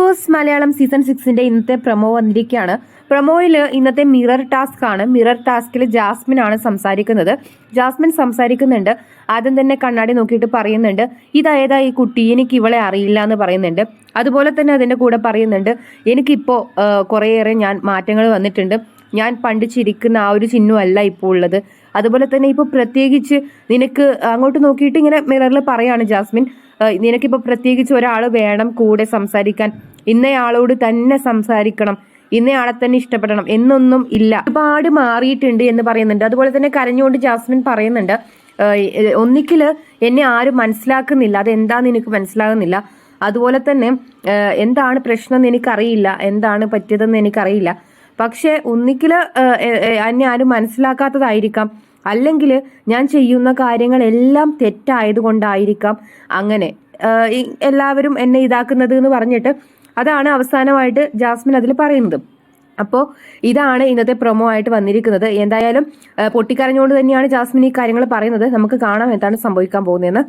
Boss Malayalam season സിക്സിന്റെ ഇന്നത്തെ promo വന്നിരിക്കുകയാണ്. പ്രൊമോയിൽ ഇന്നത്തെ മിറർ ടാസ്ക് ആണ്. മിറർ ടാസ്കിൽ ജാസ്മിൻ ആണ് സംസാരിക്കുന്നത്. ജാസ്മിൻ സംസാരിക്കുന്നുണ്ട്. ആദ്യം തന്നെ കണ്ണാടി നോക്കിയിട്ട് പറയുന്നുണ്ട്. ഇതേതാ ഈ കുട്ടി? എനിക്ക് ഇവളെ അറിയില്ല എന്ന് പറയുന്നുണ്ട്. അതുപോലെ തന്നെ അതിന്റെ കൂടെ പറയുന്നുണ്ട്. എനിക്കിപ്പോൾ കുറേയേറെ ഞാൻ മാറ്റങ്ങൾ വന്നിട്ടുണ്ട്. ഞാൻ പണ്ട് ചിരിക്കുന്ന ആ ഒരു ചിഹ്നമല്ല ഇപ്പോൾ ഉള്ളത്. അതുപോലെ തന്നെ ഇപ്പോൾ പ്രത്യേകിച്ച് നിനക്ക് അങ്ങോട്ട് നോക്കിയിട്ട് ഇങ്ങനെ മിററിൽ പറയാണ് ജാസ്മിൻ. നിനക്കിപ്പോൾ പ്രത്യേകിച്ച് ഒരാൾ വേണം കൂടെ സംസാരിക്കാൻ. ഇന്നയാളോട് തന്നെ സംസാരിക്കണം. ഇന്നയാളെ തന്നെ ഇഷ്ടപ്പെടണം. എന്നൊന്നും ഇല്ല. ഒരുപാട് മാറിയിട്ടുണ്ട് എന്ന് പറയുന്നുണ്ട്. അതുപോലെ തന്നെ കരഞ്ഞുകൊണ്ട് ജാസ്മിൻ പറയുന്നുണ്ട് ഏഹ് എന്നെ ആരും മനസ്സിലാക്കുന്നില്ല. അതെന്താന്ന് എനിക്ക് മനസ്സിലാകുന്നില്ല. അതുപോലെ തന്നെ എന്താണ് പ്രശ്നം എന്ന് എനിക്കറിയില്ല. എന്താണ് പറ്റിയതെന്ന് എനിക്കറിയില്ല. പക്ഷെ ഏഹ് എന്നെ ആരും മനസ്സിലാക്കാത്തതായിരിക്കാം. അല്ലെങ്കിൽ ഞാൻ ചെയ്യുന്ന കാര്യങ്ങളെല്ലാം തെറ്റായതുകൊണ്ടായിരിക്കാം. അങ്ങനെ എല്ലാവരും എന്നെ ഇതാക്കുന്നത് എന്ന് പറഞ്ഞിട്ട് അതാണ് അവസാനമായിട്ട് ജാസ്മിൻ അതിൽ പറയുന്നത്. അപ്പോൾ ഇതാണ് ഇന്നത്തെ പ്രൊമോ ആയിട്ട് വന്നിരിക്കുന്നത്. എന്തായാലും പൊട്ടിക്കരഞ്ഞുകൊണ്ട് തന്നെയാണ് ജാസ്മിൻ ഈ കാര്യങ്ങൾ പറയുന്നത്. നമുക്ക് കാണാം എന്താണ് സംഭവിക്കാൻ പോകുന്നതെന്ന്.